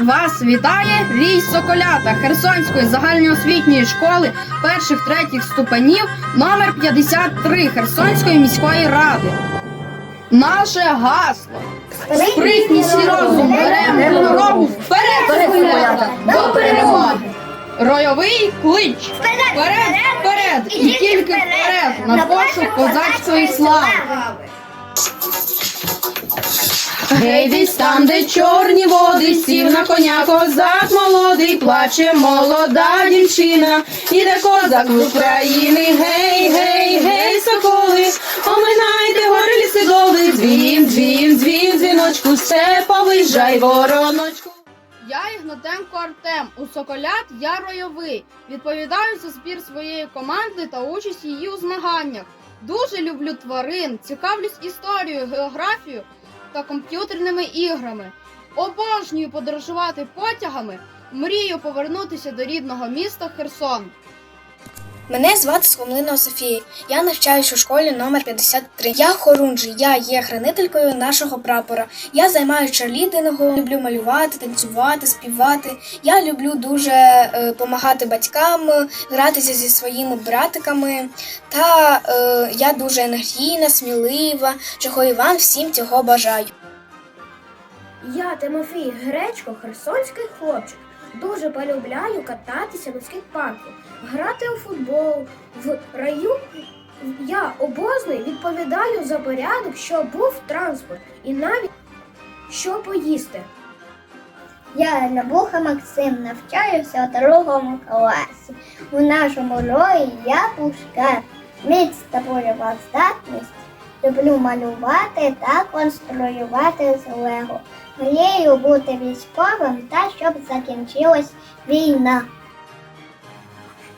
Вас вітає рій Соколята Херсонської загальноосвітньої школи перших третіх ступенів номер 53 Херсонської міської ради. Наше гасло. Спритність і розум беремо дорогу вперед, Соколята, до перемоги. Ройовий клич. Вперед, вперед, і тільки вперед на пошук козацької слави. Гей, десь там, де чорні води, сів на коня козак молодий, плаче молода дівчина, іде козак з України, гей, гей, гей, соколи, оминайте гори ліси доли, дзвін, дзвін, дзвін, дзвіночку, степовий, жай вороночку. Я Ігнатенко Артем. У Соколят я ройовий. Відповідаю за збір своєї команди та участь її у змаганнях. Дуже люблю тварин, цікавлюсь історією, географією та комп'ютерними іграми. Обожнюю подорожувати потягами. Мрію повернутися до рідного міста Херсон. Мене звати Схомлина Софія. Я навчаюсь у школі номер 53. Я хорунжий, я є хранителькою нашого прапора. Я займаюся черлідингом, люблю малювати, танцювати, співати. Я люблю дуже допомагати батькам, гратися зі своїми братиками. Та е, я дуже енергійна, смілива, чого і вам всім цього бажаю. Я Тимофій Гречко, херсонський хлопчик. Дуже полюбляю кататися на скейт-парку, грати у футбол. В раю я обозний відповідаю за порядок, що був транспорт, і навіть що поїсти. Я Набуха Максим, навчаюся у другому класі. У нашому рої я пушкар. Міць та бойова здатність. Люблю малювати та конструювати з лего. Мрію бути військовим та щоб закінчилась війна.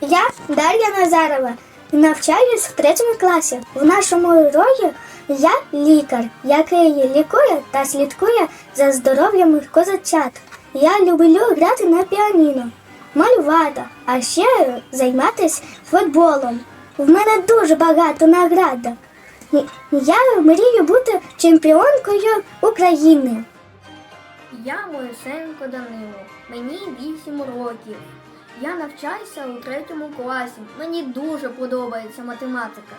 Я Дар'я Назарова. Навчаюсь в третьому класі. В нашому рої я лікар, який лікує та слідкує за здоров'ям козачат. Я люблю грати на піаніно, малювати, а ще займатися футболом. В мене дуже багато наградок. Я мрію бути чемпіонкою України. Я Моїсенко Данило. Мені 8 років. Я навчаюся у третьому класі. Мені дуже подобається математика.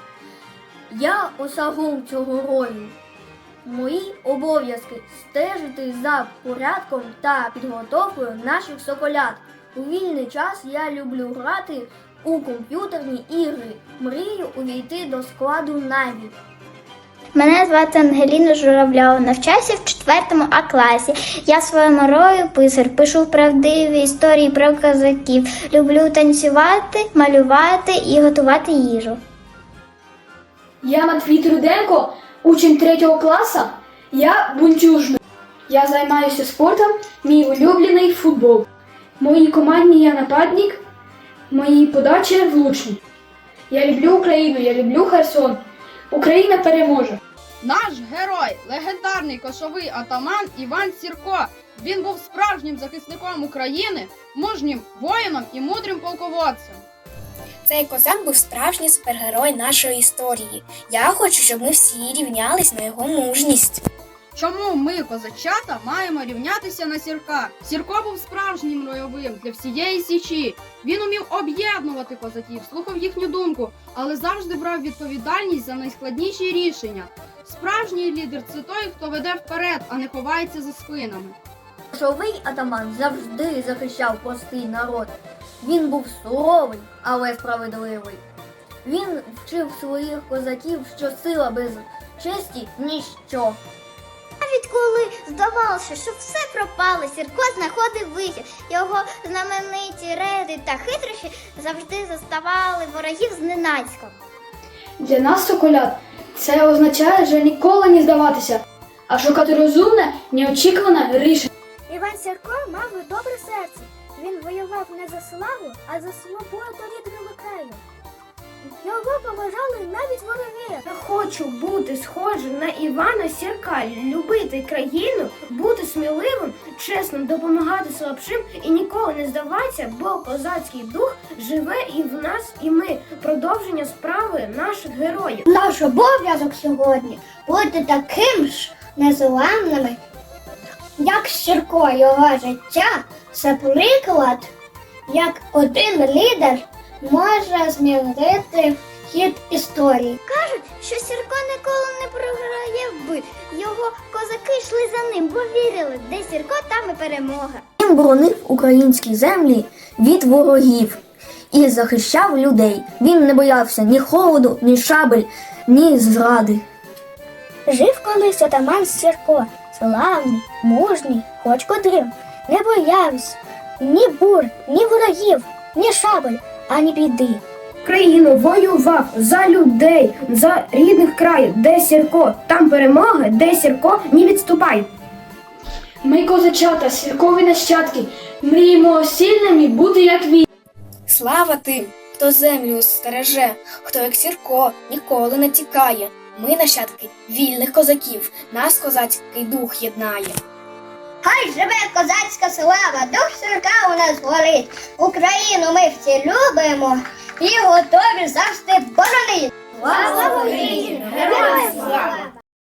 Я осагун цього рою. Мої обов'язки стежити за порядком та підготовкою наших соколят. У вільний час я люблю грати у комп'ютерні ігри. Мрію увійти до складу Наві. Мене звати Ангеліна Журавльова, навчаюся в 4 А класі. Я своєму рою писар, пишу правдиві історії про козаків. Люблю танцювати, малювати і готувати їжу. Я Матвій Труденко, учень третього класу. Я бунтюжник. Я займаюся спортом, мій улюблений футбол. Моїй команді я нападник, мої подачі влучні. Я люблю Україну, я люблю Херсон. Україна переможе. Наш герой, легендарний кошовий атаман Іван Сірко. Він був справжнім захисником України, мужнім воїном і мудрим полководцем. Цей козак був справжній супергерой нашої історії. Я хочу, щоб ми всі рівнялись на його мужність. Чому ми, козачата, маємо рівнятися на сірка? Сірко був справжнім ройовим для всієї січі. Він умів об'єднувати козаків, слухав їхню думку, але завжди брав відповідальність за найскладніші рішення. Справжній лідер це той, хто веде вперед, а не ховається за спинами. Кошовий атаман завжди захищав простий народ. Він був суровий, але справедливий. Він вчив своїх козаків, що сила без честі ніщо. Навіть коли здавалося, що все пропало, Сірко знаходив вихід. Його знамениті реди та хитрощі завжди заставали ворогів зненацька. Для нас, соколят, це означає, що ніколи не здаватися, а шукати розумне, неочікуване рішення. Іван Сірко мав добре серце. Він воював не за славу, а за свободу рідного краю. Його поважали хочу бути схожим на Івана Сірка, любити країну, бути сміливим, чесним, допомагати слабшим і ніколи не здаватися, бо козацький дух живе і в нас, і ми. Продовження справи наших героїв. Наш обов'язок сьогодні бути таким ж незламними як Сірко. Його життя, це приклад, як один лідер може змінити хід історії. Кажуть, що Сірко ніколи не програє в бит. Його козаки йшли за ним, бо вірили, де Сірко, там і перемога. Він боронив українські землі від ворогів і захищав людей. Він не боявся ні холоду, ні шабель, ні зради. Жив колись отаман Сірко, славний, мужній, хоч котрим, не боявся ні бур, ні ворогів, ні шабель, ані біди. Країну воював за людей, за рідних краю, де сірко, там перемога, де сірко, не відступай. Ми козачата, сіркові нащадки, мріємо сильними бути як він. Слава тим, хто землю стереже, хто як сірко ніколи не тікає. Ми нащадки вільних козаків, нас козацький дух єднає. Хай живе козацька слава, дух Сірка у нас горить. Україну ми всі любимо і готові завжди боронити. Слава Україні! Героям слава!